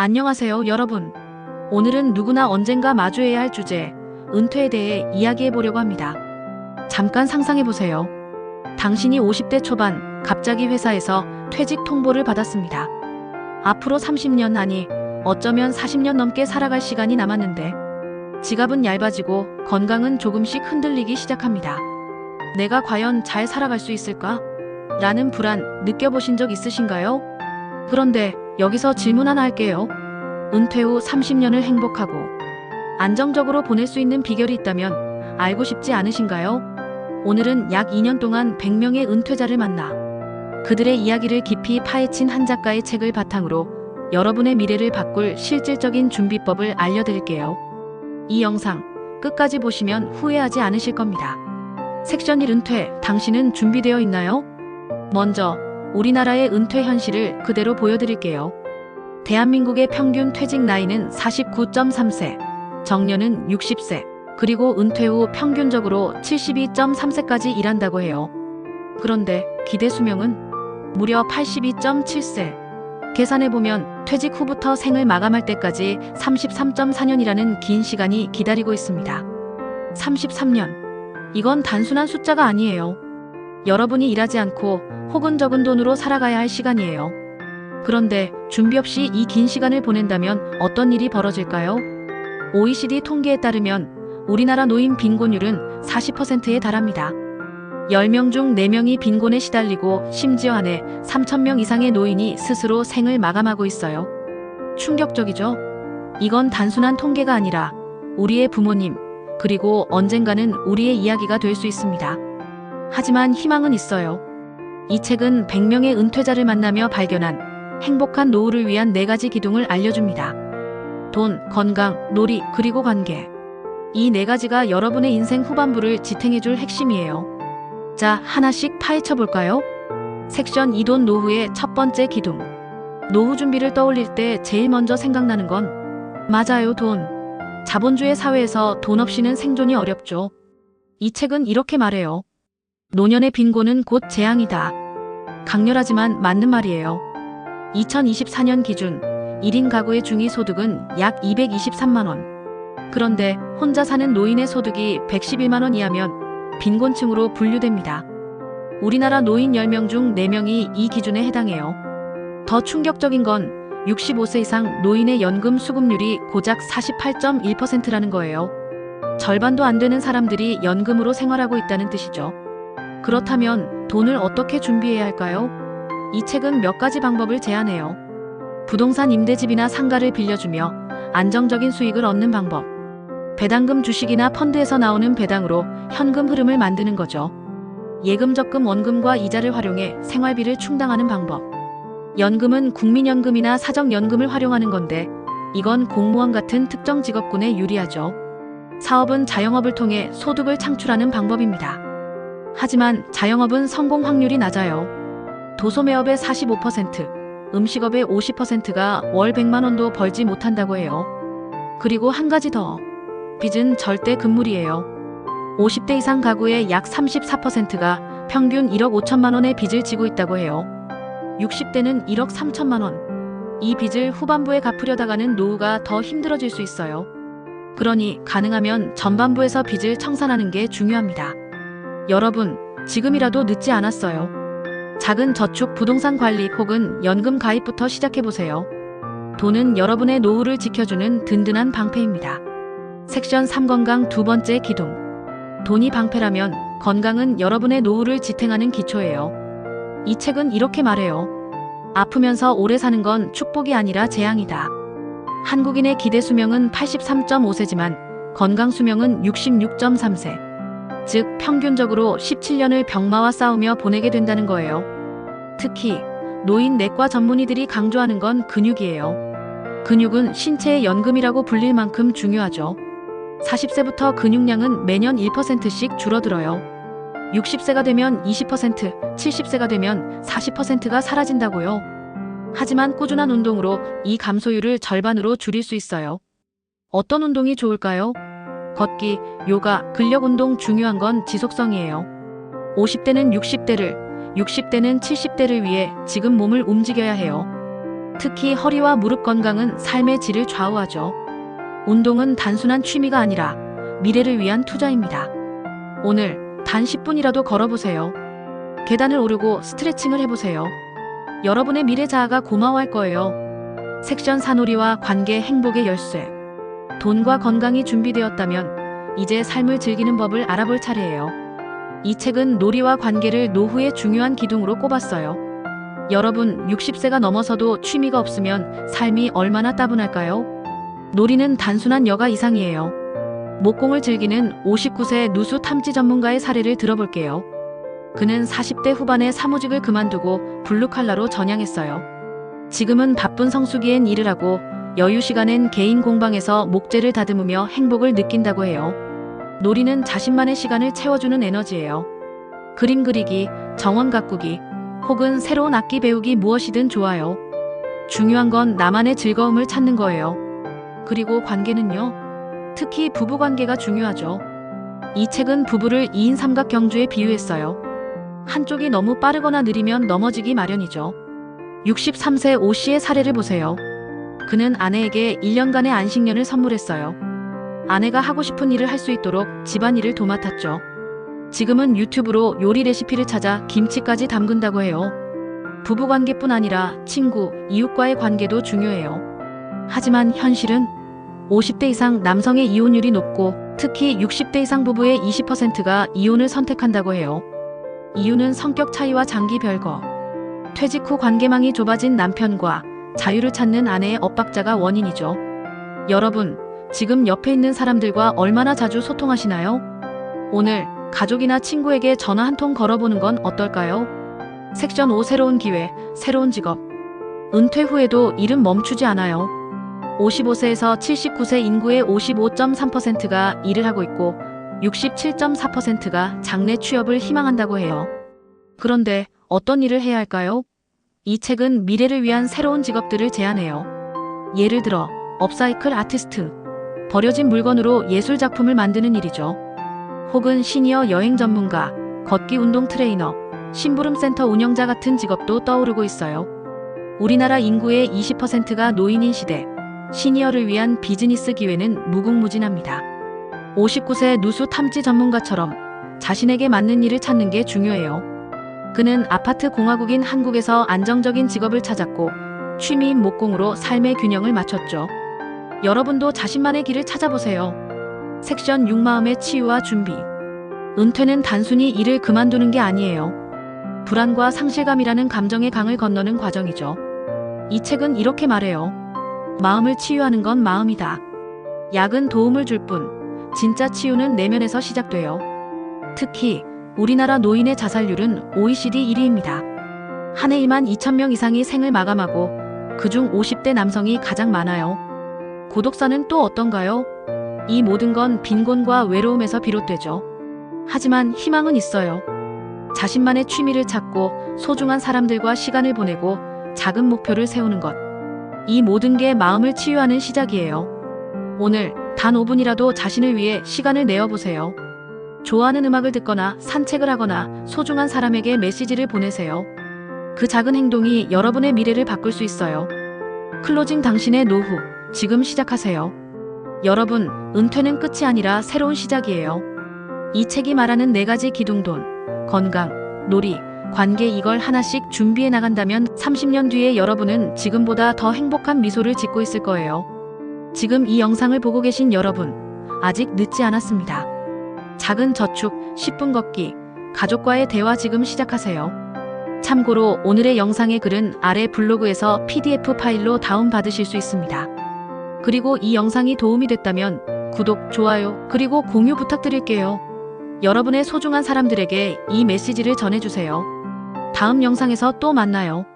안녕하세요, 여러분. 오늘은 누구나 언젠가 마주해야 할 주제, 은퇴에 대해 이야기해 보려고 합니다. 잠깐 상상해 보세요. 당신이 50대 초반 갑자기 회사에서 퇴직 통보를 받았습니다. 앞으로 30년 아니 어쩌면 40년 넘게 살아갈 시간이 남았는데 지갑은 얇아지고 건강은 조금씩 흔들리기 시작합니다. 내가 과연 잘 살아갈 수 있을까? 라는 불안 느껴보신 적 있으신가요? 그런데 여기서 질문 하나 할게요. 은퇴 후 30년을 행복하고 안정적으로 보낼 수 있는 비결이 있다면 알고 싶지 않으신가요? 오늘은 약 2년 동안 100명의 은퇴자를 만나 그들의 이야기를 깊이 파헤친 한 작가의 책을 바탕으로 여러분의 미래를 바꿀 실질적인 준비법을 알려드릴게요. 이 영상 끝까지 보시면 후회하지 않으실 겁니다. 섹션 1 은퇴, 당신은 준비되어 있나요? 먼저 우리나라의 은퇴 현실을 그대로 보여드릴게요. 대한민국의 평균 퇴직 나이는 49.3세, 정년은 60세, 그리고 은퇴 후 평균적으로 72.3세까지 일한다고 해요. 그런데 기대 수명은 무려 82.7세. 계산해보면 퇴직 후부터 생을 마감할 때까지 33.4년이라는 긴 시간이 기다리고 있습니다. 33년. 이건 단순한 숫자가 아니에요. 여러분이 일하지 않고 혹은 적은 돈으로 살아가야 할 시간이에요. 그런데 준비 없이 이 긴 시간을 보낸다면 어떤 일이 벌어질까요? OECD 통계에 따르면 우리나라 노인 빈곤율은 40%에 달합니다. 10명 중 4명이 빈곤에 시달리고 심지어 한 해 3,000명 이상의 노인이 스스로 생을 마감하고 있어요. 충격적이죠? 이건 단순한 통계가 아니라 우리의 부모님, 그리고 언젠가는 우리의 이야기가 될 수 있습니다. 하지만 희망은 있어요. 이 책은 100명의 은퇴자를 만나며 발견한 행복한 노후를 위한 네 가지 기둥을 알려줍니다. 돈, 건강, 놀이, 그리고 관계. 이 네 가지가 여러분의 인생 후반부를 지탱해줄 핵심이에요. 자, 하나씩 파헤쳐 볼까요? 섹션 2돈 노후의 첫 번째 기둥. 노후 준비를 떠올릴 때 제일 먼저 생각나는 건 맞아요, 돈. 자본주의 사회에서 돈 없이는 생존이 어렵죠. 이 책은 이렇게 말해요. 노년의 빈곤은 곧 재앙이다. 강렬하지만 맞는 말이에요. 2024년 기준 1인 가구의 중위 소득은 약 223만 원. 그런데 혼자 사는 노인의 소득이 111만 원 이하면 빈곤층으로 분류됩니다. 우리나라 노인 10명 중 4명이 이 기준에 해당해요. 더 충격적인 건 65세 이상 노인의 연금 수급률이 고작 48.1%라는 거예요. 절반도 안 되는 사람들이 연금으로 생활하고 있다는 뜻이죠. 그렇다면 돈을 어떻게 준비해야 할까요? 이 책은 몇 가지 방법을 제안해요. 부동산 임대집이나 상가를 빌려주며 안정적인 수익을 얻는 방법. 배당금 주식이나 펀드에서 나오는 배당으로 현금 흐름을 만드는 거죠. 예금 적금 원금과 이자를 활용해 생활비를 충당하는 방법. 연금은 국민연금이나 사정연금을 활용하는 건데 이건 공무원 같은 특정 직업군에 유리하죠. 사업은 자영업을 통해 소득을 창출하는 방법입니다. 하지만 자영업은 성공 확률이 낮아요. 도소매업의 45%, 음식업의 50%가 월 100만 원도 벌지 못한다고 해요. 그리고 한 가지 더. 빚은 절대 금물이에요. 50대 이상 가구의 약 34%가 평균 1억 5천만 원의 빚을 지고 있다고 해요. 60대는 1억 3천만 원. 이 빚을 후반부에 갚으려다가는 노후가 더 힘들어질 수 있어요. 그러니 가능하면 전반부에서 빚을 청산하는 게 중요합니다. 여러분, 지금이라도 늦지 않았어요. 작은 저축 부동산 관리 혹은 연금 가입부터 시작해보세요. 돈은 여러분의 노후를 지켜주는 든든한 방패입니다. 섹션 3 건강 두 번째 기둥. 돈이 방패라면 건강은 여러분의 노후를 지탱하는 기초예요. 이 책은 이렇게 말해요. 아프면서 오래 사는 건 축복이 아니라 재앙이다. 한국인의 기대 수명은 83.5세지만 건강 수명은 66.3세. 즉 평균적으로 17년을 병마와 싸우며 보내게 된다는 거예요. 특히 노인 내과 전문의들이 강조하는 건 근육이에요. 근육은 신체의 연금이라고 불릴 만큼 중요하죠. 40세부터 근육량은 매년 1%씩 줄어들어요. 60세가 되면 20%, 70세가 되면 40%가 사라진다고요. 하지만 꾸준한 운동으로 이 감소율을 절반으로 줄일 수 있어요. 어떤 운동이 좋을까요? 걷기, 요가, 근력 운동 중요한 건 지속성이에요. 50대는 60대를, 60대는 70대를 위해 지금 몸을 움직여야 해요. 특히 허리와 무릎 건강은 삶의 질을 좌우하죠. 운동은 단순한 취미가 아니라 미래를 위한 투자입니다. 오늘 단 10분이라도 걸어보세요. 계단을 오르고 스트레칭을 해보세요. 여러분의 미래 자아가 고마워할 거예요. 섹션 사놀이와 관계 행복의 열쇠. 돈과 건강이 준비되었다면 이제 삶을 즐기는 법을 알아볼 차례예요. 이 책은 놀이와 관계를 노후의 중요한 기둥으로 꼽았어요. 여러분, 60세가 넘어서도 취미가 없으면 삶이 얼마나 따분할까요? 놀이는 단순한 여가 이상이에요. 목공을 즐기는 59세 누수 탐지 전문가의 사례를 들어볼게요. 그는 40대 후반에 사무직을 그만두고 블루칼라로 전향했어요. 지금은 바쁜 성수기엔 일을 하고 여유 시간엔 개인 공방에서 목재를 다듬으며 행복을 느낀다고 해요. 놀이는 자신만의 시간을 채워주는 에너지예요. 그림 그리기, 정원 가꾸기, 혹은 새로운 악기 배우기 무엇이든 좋아요. 중요한 건 나만의 즐거움을 찾는 거예요. 그리고 관계는요? 특히 부부 관계가 중요하죠. 이 책은 부부를 2인 삼각 경주에 비유했어요. 한쪽이 너무 빠르거나 느리면 넘어지기 마련이죠. 63세 오 씨의 사례를 보세요. 그는 아내에게 1년간의 안식년을 선물했어요. 아내가 하고 싶은 일을 할 수 있도록 집안일을 도맡았죠. 지금은 유튜브로 요리 레시피를 찾아 김치까지 담근다고 해요. 부부 관계뿐 아니라 친구, 이웃과의 관계도 중요해요. 하지만 현실은 50대 이상 남성의 이혼율이 높고 특히 60대 이상 부부의 20%가 이혼을 선택한다고 해요. 이유는 성격 차이와 장기 별거. 퇴직 후 관계망이 좁아진 남편과 자유를 찾는 아내의 엇박자가 원인이죠. 여러분, 지금 옆에 있는 사람들과 얼마나 자주 소통하시나요? 오늘 가족이나 친구에게 전화 한 통 걸어보는 건 어떨까요? 섹션 5 새로운 기회, 새로운 직업. 은퇴 후에도 일은 멈추지 않아요. 55세에서 79세 인구의 55.3%가 일을 하고 있고 67.4%가 장래 취업을 희망한다고 해요. 그런데 어떤 일을 해야 할까요? 이 책은 미래를 위한 새로운 직업들을 제안해요. 예를 들어 업사이클 아티스트, 버려진 물건으로 예술 작품을 만드는 일이죠. 혹은 시니어 여행 전문가, 걷기 운동 트레이너, 심부름 센터 운영자 같은 직업도 떠오르고 있어요. 우리나라 인구의 20%가 노인인 시대, 시니어를 위한 비즈니스 기회는 무궁무진합니다. 59세 누수 탐지 전문가처럼 자신에게 맞는 일을 찾는 게 중요해요. 그는 아파트 공화국인 한국에서 안정적인 직업을 찾았고 취미인 목공으로 삶의 균형을 맞췄죠. 여러분도 자신만의 길을 찾아보세요. 섹션 6 마음의 치유와 준비. 은퇴는 단순히 일을 그만두는 게 아니에요. 불안과 상실감이라는 감정의 강을 건너는 과정이죠. 이 책은 이렇게 말해요. 마음을 치유하는 건 마음이다. 약은 도움을 줄 뿐, 진짜 치유는 내면에서 시작돼요. 특히 우리나라 노인의 자살률은 OECD 1위입니다. 한 해 2만 2천 명 이상이 생을 마감하고 그중 50대 남성이 가장 많아요. 고독사는 또 어떤가요? 이 모든 건 빈곤과 외로움에서 비롯되죠. 하지만 희망은 있어요. 자신만의 취미를 찾고 소중한 사람들과 시간을 보내고 작은 목표를 세우는 것. 이 모든 게 마음을 치유하는 시작이에요. 오늘 단 5분이라도 자신을 위해 시간을 내어보세요. 좋아하는 음악을 듣거나 산책을 하거나 소중한 사람에게 메시지를 보내세요. 그 작은 행동이 여러분의 미래를 바꿀 수 있어요. 클로징 당신의 노후, 지금 시작하세요. 여러분, 은퇴는 끝이 아니라 새로운 시작이에요. 이 책이 말하는 네 가지 기둥돈, 건강, 놀이, 관계 이걸 하나씩 준비해 나간다면 30년 뒤에 여러분은 지금보다 더 행복한 미소를 짓고 있을 거예요. 지금 이 영상을 보고 계신 여러분, 아직 늦지 않았습니다. 작은 저축, 10분 걷기, 가족과의 대화 지금 시작하세요. 참고로 오늘의 영상의 글은 아래 블로그에서 PDF 파일로 다운받으실 수 있습니다. 그리고 이 영상이 도움이 됐다면 구독, 좋아요, 그리고 공유 부탁드릴게요. 여러분의 소중한 사람들에게 이 메시지를 전해주세요. 다음 영상에서 또 만나요.